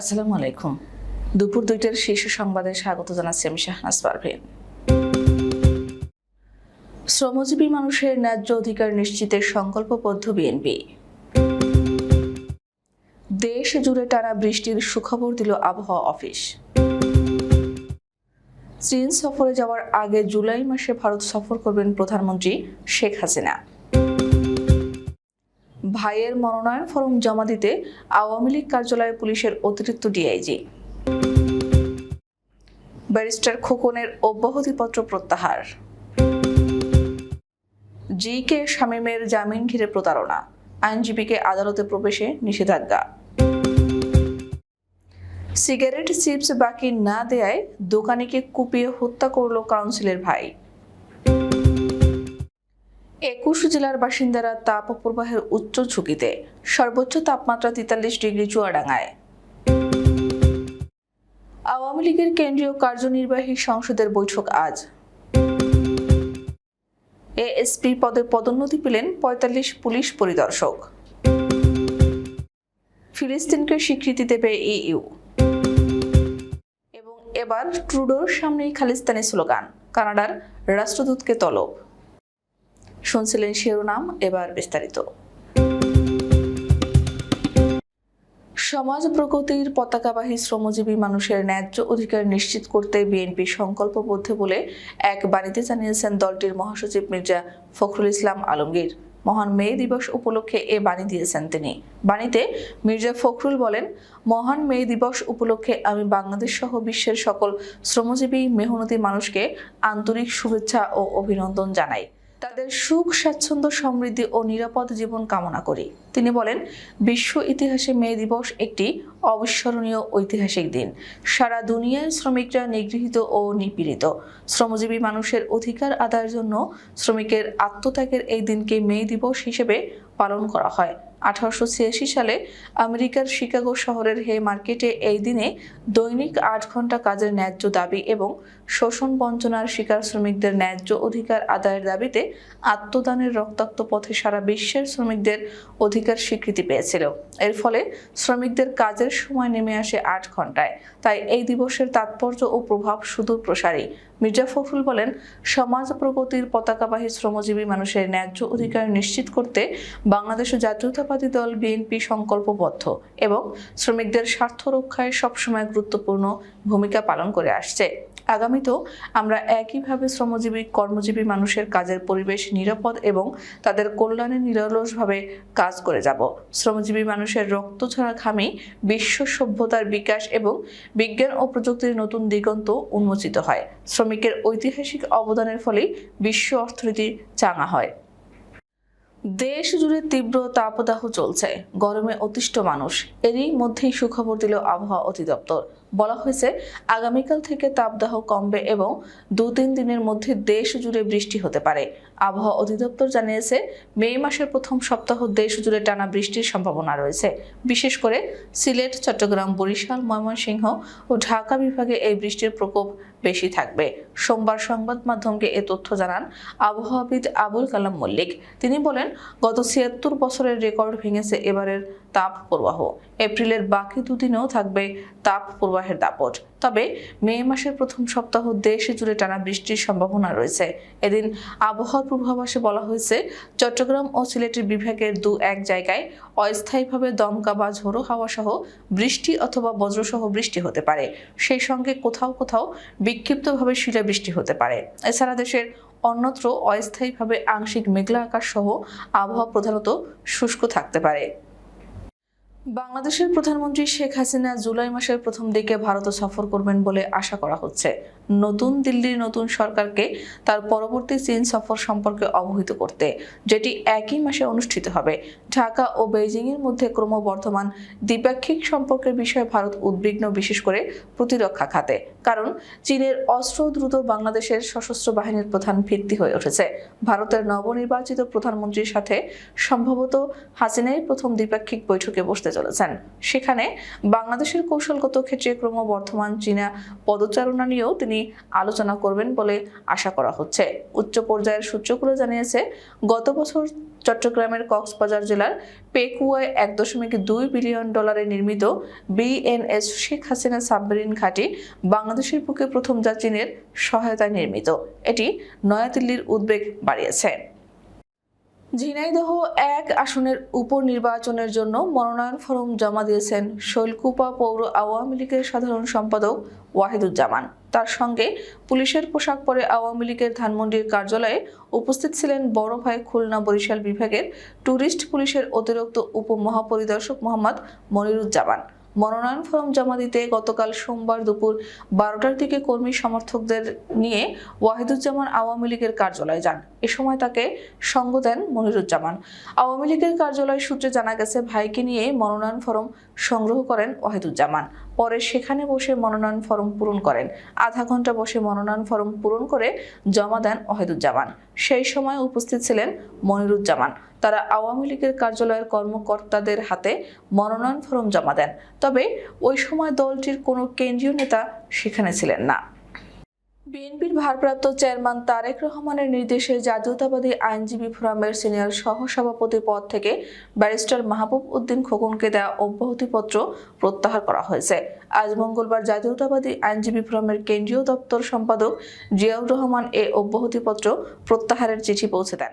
আসসালামু আলাইকুম। দুপুর দুইটার শীর্ষ সংবাদে স্বাগত জানাচ্ছি আমি শাহনাজ পারভীন শ্রমজীবী মানুষের ন্যায্য অধিকার নিশ্চিতের সংকল্পবদ্ধ বিএনপি। দেশ জুড়ে টানা বৃষ্টির সুখবর দিল আবহাওয়া অফিস। চীন সফরে যাওয়ার আগে জুলাই মাসে ভারত সফর করবেন প্রধানমন্ত্রী শেখ হাসিনা। ভাইয়ের মনোনয়ন ফরম জমা দিতে আওয়ামী লীগ কার্যালয়ে পুলিশের অতিরিক্ত ডিআইজি। ব্যারিস্টার খোকনের অব্যাহতিপত্র প্রত্যাহার। জি কে শামীমের জামিন ঘিরে প্রতারণা। আইনজীবীকে আদালতে প্রবেশে নিষেধাজ্ঞা। সিগারেট, চিপস বাকি না দেয়ায় দোকানিকে কুপিয়ে হত্যা করল কাউন্সিলের ভাই। একুশ জেলার বাসিন্দারা তাপ প্রবাহের উচ্চ ঝুঁকিতে। সর্বোচ্চ তাপমাত্রা তেতাল্লিশ ডিগ্রি চুয়াডাঙ্গায়। আওয়ামী লীগের কেন্দ্রীয় কার্যনির্বাহী সংসদের বৈঠক আজ। এএসপি পদে পদোন্নতি পেলেন পঁয়তাল্লিশ পুলিশ পরিদর্শক। ফিলিস্তিনকে স্বীকৃতি দেবে ইইউ। এবং এবার ট্রুডোর সামনেই খালিস্তানি স্লোগান, কানাডার রাষ্ট্রদূতকে তলব। শুনছিলেন শিরোনাম এবার বিস্তারিত। সমাজ প্রগতির পতাকাবাহী শ্রমজীবী মানুষের ন্যায্য অধিকার নিশ্চিত করতে বিএনপি সংকল্পবদ্ধ বলে এক বাণীতে জানিয়েছেন দলটির মহাসচিব মির্জা ফখরুল ইসলাম আলমগীর। মহান মে দিবস উপলক্ষে এ বাণী দিয়েছেন তিনি। বাণীতে মির্জা ফখরুল বলেন, মহান মে দিবস উপলক্ষে আমি বাংলাদেশ সহ বিশ্বের সকল শ্রমজীবী, মেহনতি মানুষকে আন্তরিক শুভেচ্ছা ও অভিনন্দন জানাই। তাদের সুখ স্বাচ্ছন্দ্য সমৃদ্ধি ও নিরাপদ জীবন কামনা করি। তিনি বলেন, বিশ্ব ইতিহাসে মে দিবস একটি অবিস্মরণীয় ঐতিহাসিক দিন। সারা দুনিয়ায় শ্রমিকরা নিগৃহীত ও নিপীড়িত। শ্রমজীবী মানুষের অধিকার আদায়ের জন্য শ্রমিকের আত্মত্যাগের এই দিনকে মে দিবস হিসেবে পালন করা হয়। আঠারোশো ছিয়াশি সালে আমেরিকার শিকাগো শহরের হে মার্কেটে এই দিনে দৈনিক আট ঘণ্টা কাজের ন্যায্য দাবি এবং শোষণ বঞ্চনার শিকার শ্রমিকদের ন্যায্য অধিকার আদায়ের দাবিতে আত্মদানের রক্তাক্ত পথে সারা বিশ্বের শ্রমিকদের অধিকার স্বীকৃতি পেয়েছিল। এর ফলে শ্রমিকদের কাজের সময় নেমে আসে আট ঘন্টায় তাই এই দিবসের তাৎপর্য ও প্রভাব সুদূর প্রসারী। মির্জা ফখরুল বলেন, সমাজ প্রগতির পতাকাবাহী শ্রমজীবী মানুষের ন্যায্য অধিকার নিশ্চিত করতে বাংলাদেশ জাতীয়তাবাদী দল বিএনপি সংকল্পবদ্ধ এবং শ্রমিকদের স্বার্থ রক্ষায় সবসময় গুরুত্বপূর্ণ ভূমিকা পালন করে আসছে। আগামীতেও আমরা একইভাবে শ্রমজীবী, কর্মজীবী মানুষের কাজের পরিবেশ নিরাপদ এবং তাদের কল্যাণে নিরলসভাবে কাজ করে যাব। শ্রমজীবী মানুষের রক্ত ছড়া ঘামেই বিশ্ব সভ্যতার বিকাশ এবং বিজ্ঞান ও প্রযুক্তির নতুন দিগন্ত উন্মোচিত হয়। শ্রমিকের ঐতিহাসিক অবদানের ফলেই বিশ্ব অর্থনীতি চাঙা হয়। দেশ জুড়ে তীব্র তাপদাহ চলছে। গরমে অতিষ্ঠ মানুষ। এরই মধ্যেই সুখবর দিল আবহাওয়া অধিদপ্তর। বলা হয়েছে, আগামীকাল থেকে তাপদাহ কমবে এবং দু তিন দিনের মধ্যে দেশ জুড়ে বৃষ্টি হতে পারে। আবহাওয়া অধিদপ্তর জানিয়েছে, মে মাসের প্রথম সপ্তাহ দেশ জুড়ে টানা বৃষ্টির সম্ভাবনা রয়েছে। বিশেষ করে সিলেট, চট্টগ্রাম, বরিশাল, ময়মনসিংহ ও ঢাকা বিভাগে এই বৃষ্টির প্রকোপ বেশি থাকবে। সোমবার সংবাদ মাধ্যমকে এ তথ্য জানান আবহাওয়াবিদ আবুল কালাম মল্লিক। তিনি বলেন, গত ছিয়াত্তর বছরের রেকর্ড ভেঙেছে এবারের তাপ প্রবাহ এপ্রিলের বাকি দুদিনেও থাকবে তাপ প্রবাহের দাপট। তবে মে মাসের প্রথম সপ্তাহ দেশে জুড়ে টানা বৃষ্টির সম্ভাবনা রয়েছে। এদিন আবহাওয়া পূর্বাভাসে বলা হয়েছে, চট্টগ্রাম ও সিলেটের বিভাগের দু এক জায়গায় অস্থায়ীভাবে দমকা বা ঝোড়ো হাওয়া সহ বৃষ্টি অথবা বজ্রসহ বৃষ্টি হতে পারে। সেই সঙ্গে কোথাও কোথাও বিক্ষিপ্তভাবে শিলাবৃষ্টি হতে পারে। এছাড়া দেশের অন্যত্র অস্থায়ীভাবে আংশিক মেঘলা আকাশ সহ আবহাওয়া প্রধানত শুষ্ক থাকতে পারে। বাংলাদেশের প্রধানমন্ত্রী শেখ হাসিনা জুলাই মাসের প্রথম দিকে ভারত সফর করবেন বলে আশা করা হচ্ছে। নতুন দিল্লির নতুন সরকারকে তার পরবর্তী চীন সফর সম্পর্কে অবহিত করতে, যেটি একই মাসে অনুষ্ঠিত হবে। ঢাকা ও বেইজিং এর মধ্যে ক্রমবর্ধমান দ্বিপাক্ষিক সম্পর্কের বিষয়ে ভারত উদ্বিগ্ন বিশেষ করে প্রতিরক্ষা খাতে, কারণ চীনের অস্ত্র দ্রুত বাংলাদেশের সশস্ত্র বাহিনীর প্রধান ভিত্তি হয়ে উঠেছে। ভারতের নবনির্বাচিত প্রধানমন্ত্রীর সাথে সম্ভবত হাসিনাই প্রথম দ্বিপাক্ষিক বৈঠকে বসতে চলেছেন। সেখানে বাংলাদেশের কৌশলগত ক্ষেত্রে ক্রমবর্ধমান চীনা পদচারণা নিয়েও তিনি আলোচনা করবেন বলে আশা করা হচ্ছে। উচ্চ পর্যায়ের সূত্রগুলো জানিয়েছে, গত বছর চট্টগ্রামের কক্সবাজার জেলার পেকুয়ায় এক দশমিক দুই বিলিয়ন ডলারে নির্মিত বিএনএস শেখ হাসিনা সাবমেরিন ঘাঁটি বাংলাদেশের বুকে প্রথম যা চীনের সহায়তায় নির্মিত। এটি নয়াদিল্লির উদ্বেগ বাড়িয়েছে। ঝিনাইদহ এক আসনের উপনির্বাচনের জন্য মনোনয়ন ফরম জমা দিয়েছেন শৈলকুপা পৌর আওয়ামী লীগের সাধারণ সম্পাদক ওয়াহিদুজ্জামান। তার সঙ্গে পুলিশের পোশাক পরে আওয়ামী লীগের ধানমন্ডির কার্যালয়ে উপস্থিত ছিলেন বড় ভাই খুলনা বরিশাল বিভাগের ট্যুরিস্ট পুলিশের অতিরিক্ত উপমহাপরিদর্শক মোহাম্মদ মনিরুজ্জামান। মনোনয়ন ফর্ম জমা দিতে গতকাল সোমবার দুপুর বারোটার দিকে কর্মী সমর্থকদের নিয়ে ওয়াহিদুজ্জামান আওয়ামী লীগের কার্যালয়ে যান। এ সময় তাকে সঙ্গ দেন মনিরুজ্জামান। আওয়ামী লীগের কার্যালয় সূত্রে জানা গেছে, ভাইকে নিয়ে মনোনয়ন ফরম সংগ্রহ করেন ওয়াহিদুজ্জামান। পরে সেখানে বসে মনোনয়ন ফরম পূরণ করেন। আধা ঘণ্টা বসে মনোনয়ন ফরম পূরণ করে জমা দেন ওহেদুজ্জামান সেই সময় উপস্থিত ছিলেন মনিরুজ্জামান। তারা আওয়ামী লীগের কার্যালয়ের কর্মকর্তাদের হাতে মনোনয়ন ফরম জমা দেন। তবে ওই সময় দলটির কোনো কেন্দ্রীয় নেতা সেখানে ছিলেন না। বিএনপির ভারপ্রাপ্ত চেয়ারম্যান তারেক রহমানের নির্দেশে জাতীয়তাবাদী আইনজীবী ফোরামের সিনিয়র সহসভাপতি পদ থেকে ব্যারিস্টার মাহবুব উদ্দিন খোকনকে দেওয়া অব্যাহতিপত্র প্রত্যাহার করা হয়েছে। আজ মঙ্গলবার জাতীয়তাবাদী আইনজীবী ফোরামের কেন্দ্রীয় দপ্তর সম্পাদক জিয়াউর রহমান এ অব্যাহতিপত্র প্রত্যাহারের চিঠি পৌঁছে দেন।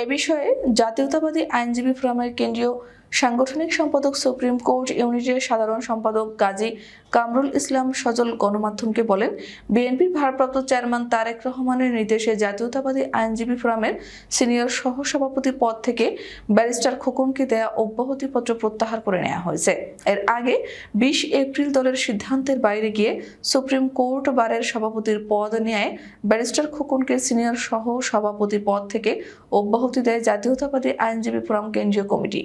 এ বিষয়ে জাতীয়তাবাদী আইনজীবী ফোরামের কেন্দ্রীয় সাংগঠনিক সম্পাদক সুপ্রিম কোর্ট ইউনিটের সাধারণ সম্পাদক গাজী কামরুল ইসলাম সজল গণমাধ্যমকে বলেন, বিএনপির ভারপ্রাপ্ত চেয়ারম্যান তারেক রহমানের নির্দেশে জাতীয়তাবাদী আইনজীবী ফোরামের সিনিয়র সহসভাপতি পদ থেকে ব্যারিস্টার খোকনকে দেয়া অব্যাহতিপত্র প্রত্যাহার করে নেওয়া হয়েছে। এর আগে বিশ এপ্রিল দলের সিদ্ধান্তের বাইরে গিয়ে সুপ্রিম কোর্ট বারের সভাপতির পদ নেয় ব্যারিস্টার খোকনকে সিনিয়র সহ সভাপতি পদ থেকে অব্যাহতি দেয় জাতীয়তাবাদী আইনজীবী ফোরাম কেন্দ্রীয় কমিটি।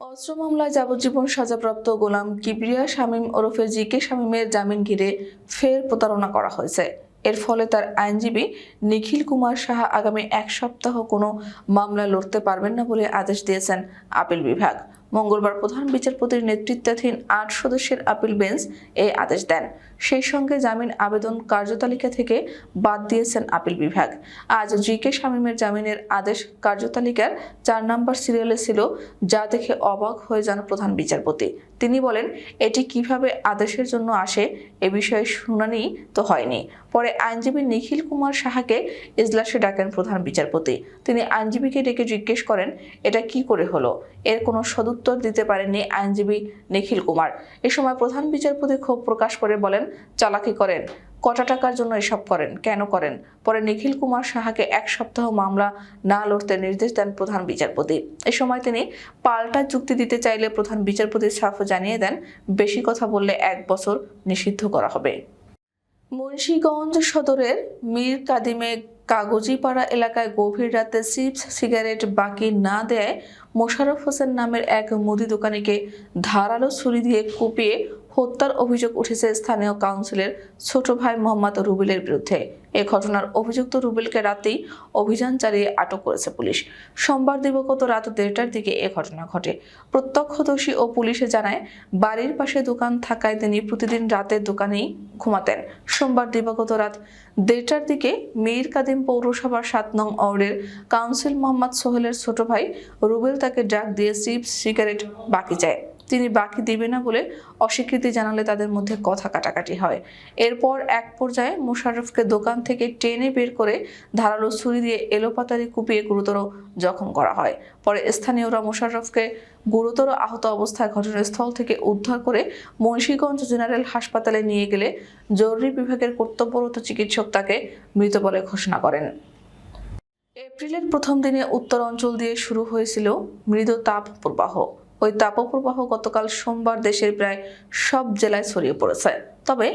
অস্ত্র মামলায় যাবজ্জীবন সাজাপ্রাপ্ত গোলাম কিবরিয়া, শামীম ওরফে জি কে শামীমের জামিন ঘিরে ফের প্রতারণা করা হয়েছে। এর ফলে তার আইনজীবী নিখিল কুমার সাহা আগামী এক সপ্তাহ কোনো মামলা লড়তে পারবেন না বলে আদেশ দিয়েছেন আপিল বিভাগ। মঙ্গলবার প্রধান বিচারপতির নেতৃত্বাধীন আট সদস্যের আপিল বেঞ্চ এই আদেশ দেন। সেই সঙ্গে জামিন আবেদন কার্যতালিকা থেকে বাদ দিয়েছেন আপিল বিভাগ। আজ জি কে শামীমের জামিনের আদেশ কার্যতালিকার চার নম্বর সিরিয়ালে ছিল, যা দেখে অবাক হয়ে যান প্রধান বিচারপতি। তিনি বলেন, এটি কীভাবে আদেশের জন্য আসে এ বিষয়ে শুনানি তো হয়নি। পরে আইনজীবী নিখিল কুমার সাহাকে ইজলাসে ডাকেন প্রধান বিচারপতি। তিনি আইনজীবীকে ডেকে জিজ্ঞেস করেন, এটা কি করে হলো? এর কোনো সদুত্তর দিতে পারেননি আইনজীবী নিখিল কুমার। এ সময় প্রধান বিচারপতি ক্ষোভ প্রকাশ করে বলেন চালাকি করেন। কটা টাকার জন্য এসব করেন? কেন করেন? পরে নিখিল কুমার সাহাকে এক সপ্তাহ মামলা না লড়তে নির্দেশ দেন প্রধান বিচারপতি। এ সময় তিনি পাল্টা চুক্তি দিতে চাইলে প্রধান বিচারপতি সাফ জানিয়ে দেন, বেশি কথা বললে এক বছর নিষিদ্ধ করা হবে। মুন্সীগঞ্জ সদরের মীর কাদিমে কাগজিপাড়া এলাকায় গভীর রাতে চিপস, সিগারেট বাকি না দেয় মোশাররফ হোসেন নামের এক মুদি দোকানিকে ধারালো ছুরি দিয়ে কুপিয়ে হত্যার অভিযোগ উঠেছে স্থানীয় কাউন্সিলের ছোট ভাই মোহাম্মদ রুবেলের বিরুদ্ধে। এ ঘটনার অভিযুক্ত রুবেলকে রাতেই অভিযান চালিয়ে আটক করেছে পুলিশ। সোমবার দিবগত রাত দেড়টার দিকে এ ঘটনা ঘটে। প্রত্যক্ষদর্শী ও পুলিশে জানায়, বাড়ির পাশে দোকান থাকায় তিনি প্রতিদিন রাতে দোকানেই ঘুমাতেন। সোমবার দিবাগত রাত দেড়টার দিকে মীর কাদিম পৌরসভার সাত নং ওয়ার্ডের কাউন্সিল মোহাম্মদ সোহেলের ছোট ভাই রুবেল তাকে ডাক দিয়ে চিপস, সিগারেট, বাকি চায়। তিনি বাকি দিবে না বলে অস্বীকৃতি জানালে তাদের মধ্যে কথা কাটাকাটি হয়। এরপর এক পর্যায়ে মোশাররফকে দোকান থেকে টেনে বের করে ধারালো ছুরি দিয়ে এলোপাতারি কুপিয়ে গুরুতর জখম করা হয়। পরে স্থানীয়রা মোশাররফকে গুরুতর আহত অবস্থায় ঘটনাস্থল থেকে উদ্ধার করে মুন্সীগঞ্জ জেনারেল হাসপাতালে নিয়ে গেলে জরুরি বিভাগের কর্তব্যরত চিকিৎসক তাকে মৃত বলে ঘোষণা করেন। এপ্রিলের প্রথম দিনে উত্তর অঞ্চল দিয়ে শুরু হয়েছিল মৃদু তাপ প্রবাহ ওই তাপপ্রবাহ গতকাল সোমবার দেশের প্রায় সব জেলায় ছড়িয়ে পড়েছে। তবে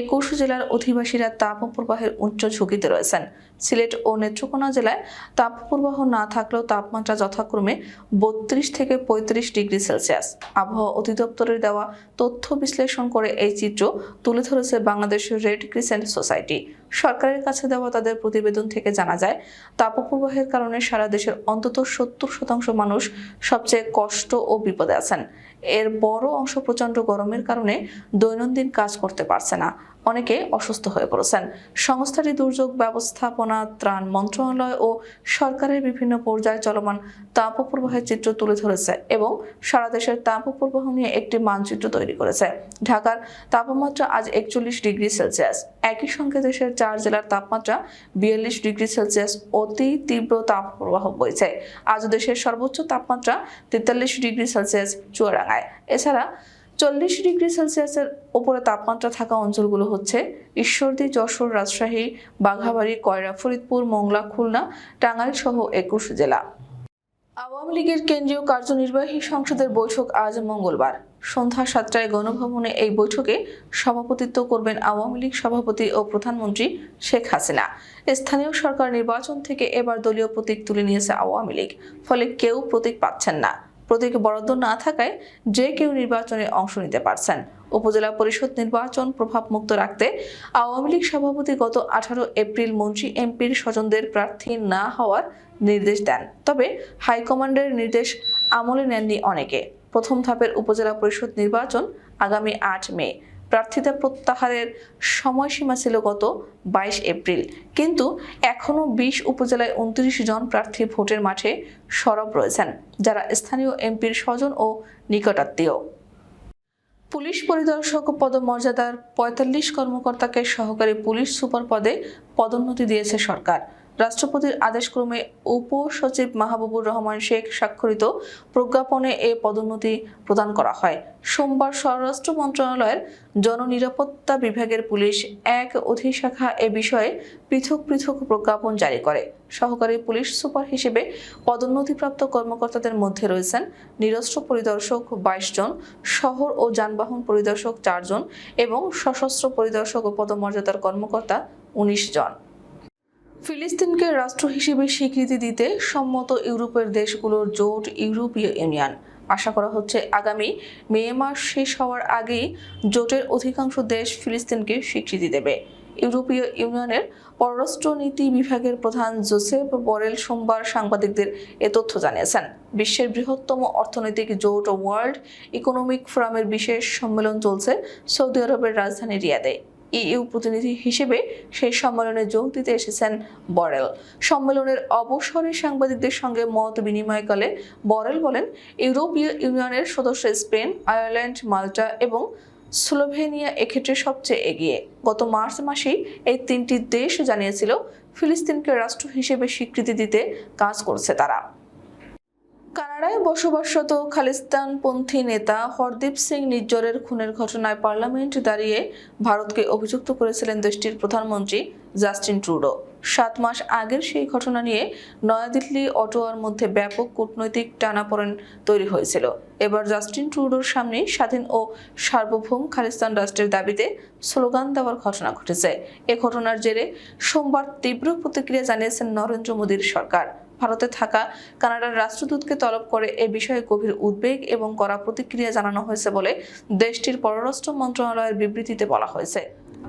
একুশ জেলার অধিবাসীরা তাপপ্রবাহের উচ্চ ঝুঁকিতে রয়েছেন। সিলেট ও নেত্রকোনা জেলায় তাপপ্রবাহ না থাকলেও তাপমাত্রা যথাক্রমে বত্রিশ থেকে পঁয়ত্রিশ ডিগ্রি সেলসিয়াস। আবহাওয়া অধিদপ্তরের দেওয়া তথ্য বিশ্লেষণ করে এই চিত্র তুলে ধরেছে বাংলাদেশ রেড ক্রিসেন্ট সোসাইটি। সরকারের কাছে দেওয়া তাদের প্রতিবেদন থেকে জানা যায়, তাপপ্রবাহের কারণে সারা দেশের অন্তত সত্তর শতাংশ মানুষ সবচেয়ে কষ্ট ও বিপদে আছেন। এর বড় অংশ প্রচণ্ড গরমের কারণে দৈনন্দিন কাজ করতে পারছে না। অনেকে অসুস্থ হয়ে পড়েছেন। সংস্থাটি দুর্যোগ ব্যবস্থাপনা, ত্রাণ মন্ত্রণালয় ও সরকারের বিভিন্ন পর্যায়ে চলমান তাপপ্রবাহের চিত্র তুলে ধরেছে এবং সারা দেশের তাপপ্রবাহ নিয়ে একটি মানচিত্র তৈরি করেছে। ঢাকার তাপমাত্রা আজ একচল্লিশ ডিগ্রি সেলসিয়াস। একই সঙ্গে দেশের চার জেলার তাপমাত্রা বিয়াল্লিশ ডিগ্রি সেলসিয়াস অতি তীব্র তাপপ্রবাহ বইছে। আজ দেশের সর্বোচ্চ তাপমাত্রা তেতাল্লিশ ডিগ্রি সেলসিয়াস চুয়াডাঙ্গায়। এছাড়া চল্লিশ ডিগ্রি সেলসিয়াসের উপরে তাপমাত্রা থাকা অঞ্চলগুলো হচ্ছে ঈশ্বরদী, যশোর, রাজশাহী, বাঘাবাড়ি, কয়রা, ফরিদপুর, মোংলা, খুলনা টাঙ্গাইল সহ একুশ জেলা। আওয়ামী লীগের কেন্দ্রীয় কার্যনির্বাহী সংসদের বৈঠক আজ মঙ্গলবার। সন্ধ্যা সাতটায় গণভবনে এই বৈঠকে সভাপতিত্ব করবেন আওয়ামী লীগ সভাপতি ও প্রধানমন্ত্রী শেখ হাসিনা। স্থানীয় সরকার নির্বাচন থেকে এবার দলীয় প্রতীক তুলে নিয়েছে আওয়ামী লীগ, ফলে কেউ প্রতীক পাচ্ছেন না। প্রতীক বরাদ্দ না থাকায় যে কেউ নির্বাচনে অংশ নিতে পারছেন। উপজেলা পরিষদ নির্বাচন প্রভাবমুক্ত রাখতে আওয়ামী লীগ সভাপতি গত আঠারো এপ্রিল মন্ত্রী এমপির স্বজনদের প্রার্থী না হওয়ার নির্দেশ দেন। তবে হাইকমান্ডের নির্দেশ আমলে নেননি অনেকে। প্রথম ধাপের উপজেলা পরিষদ নির্বাচন আগামী আট মে। প্রার্থিতা প্রত্যাহারের সময়সীমা ছিল গত বাইশ এপ্রিল। কিন্তু এখনও বিশ উপজেলায় উনত্রিশ জন প্রার্থী ভোটের মাঠে সরব রয়েছেন, যারা স্থানীয় এমপির স্বজন ও নিকটাত্মীয়। পুলিশ পরিদর্শক পদমর্যাদার পঁয়তাল্লিশ কর্মকর্তাকে সহকারী পুলিশ সুপার পদে পদোন্নতি দিয়েছে সরকার। রাষ্ট্রপতির আদেশক্রমে উপসচিব মাহবুবুর রহমান শেখ স্বাক্ষরিত প্রজ্ঞাপনে এ পদোন্নতি প্রদান করা হয়। সোমবার স্বরাষ্ট্র মন্ত্রণালয়ের জননিরাপত্তা বিভাগের পুলিশ এক অধিশাখা এ বিষয়ে পৃথক পৃথক প্রজ্ঞাপন জারি করে। সহকারী পুলিশ সুপার হিসেবে পদোন্নতিপ্রাপ্ত কর্মকর্তাদের মধ্যে রয়েছেন নিরস্ত্র পরিদর্শক বাইশ জন, শহর ও যানবাহন পরিদর্শক চারজন এবং সশস্ত্র পরিদর্শক ও পদমর্যাদার কর্মকর্তা উনিশ জন। ফিলিস্তিনকে রাষ্ট্র হিসেবে স্বীকৃতি দিতে সম্মত ইউরোপের দেশগুলোর জোট ইউরোপীয় ইউনিয়ন। আশা করা হচ্ছে আগামী মে মাস শেষ হওয়ার আগেই জোটের অধিকাংশ দেশ ফিলিস্তিনকে স্বীকৃতি দেবে। ইউরোপীয় ইউনিয়নের পররাষ্ট্রনীতি বিভাগের প্রধান জোসেফ বরেল সোমবার সাংবাদিকদের এ তথ্য জানিয়েছেন। বিশ্বের বৃহত্তম অর্থনৈতিক জোট ওয়ার্ল্ড ইকোনমিক ফোরামের বিশেষ সম্মেলন চলছে সৌদি আরবের রাজধানী রিয়াদে। ইইউ প্রতিনিধি হিসেবে সেই সম্মেলনে যোগ দিতে এসেছেন বরেল। সম্মেলনের অবসরে সাংবাদিকদের সঙ্গে মত বিনিময়কালে বরেল বলেন, ইউরোপীয় ইউনিয়নের সদস্য স্পেন, আয়ারল্যান্ড, মাল্টা এবং স্লোভেনিয়া এক্ষেত্রে সবচেয়ে এগিয়ে। গত মার্চ মাসেই এই তিনটি দেশ জানিয়েছিল, ফিলিস্তিনকে রাষ্ট্র হিসেবে স্বীকৃতি দিতে কাজ করছে তারা। কানাডায় বসবাসরত খালিস্তানপন্থী নেতা হরদীপ সিং নিজ্জরের খুনের ঘটনায় পার্লামেন্ট দাঁড়িয়ে ভারতকে অভিযুক্ত করেছিলেন দেশটির প্রধানমন্ত্রী জাস্টিন ট্রুডো। সাত মাস আগের সেই ঘটনা নিয়ে নয়াদিল্লি অটোয়ার মধ্যে ব্যাপক কূটনৈতিক টানাপোড়েন তৈরি হয়েছিল। এবার জাস্টিন ট্রুডোর সামনে স্বাধীন ও সার্বভৌম খালিস্তান রাষ্ট্রের দাবিতে স্লোগান দেওয়ার ঘটনা ঘটেছে। এ ঘটনার জেরে সোমবার তীব্র প্রতিক্রিয়া জানিয়েছেন নরেন্দ্র মোদীর সরকার। ভারতে থাকা কানাডার রাষ্ট্রদূতকে তলব করে এ বিষয়ে গভীর উদ্বেগ এবং করা প্রতিক্রিয়া জানানো হয়েছে বলে দেশটির পররাষ্ট্র মন্ত্রণালয়ের বিবৃতিতে বলা হয়েছে।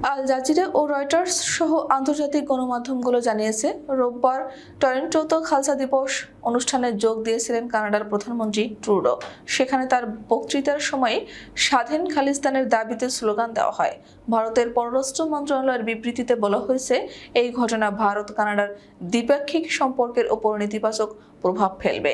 আল জাজিরা ও রয়টার্স সহ আন্তর্জাতিক গণমাধ্যমগুলো জানিয়েছে, রোববার টরেন্টোতে খালসা দিবস অনুষ্ঠানে যোগ দিয়েছিলেন কানাডার প্রধানমন্ত্রী ট্রুডো। সেখানে তার বক্তৃতার সময় স্বাধীন খালিস্তানের দাবিতে স্লোগান দেওয়া হয়। ভারতের পররাষ্ট্র মন্ত্রণালয়ের বিবৃতিতে বলা হয়েছে, এই ঘটনা ভারত কানাডার দ্বিপাক্ষিক সম্পর্কের ওপর নেতিবাচক প্রভাব ফেলবে।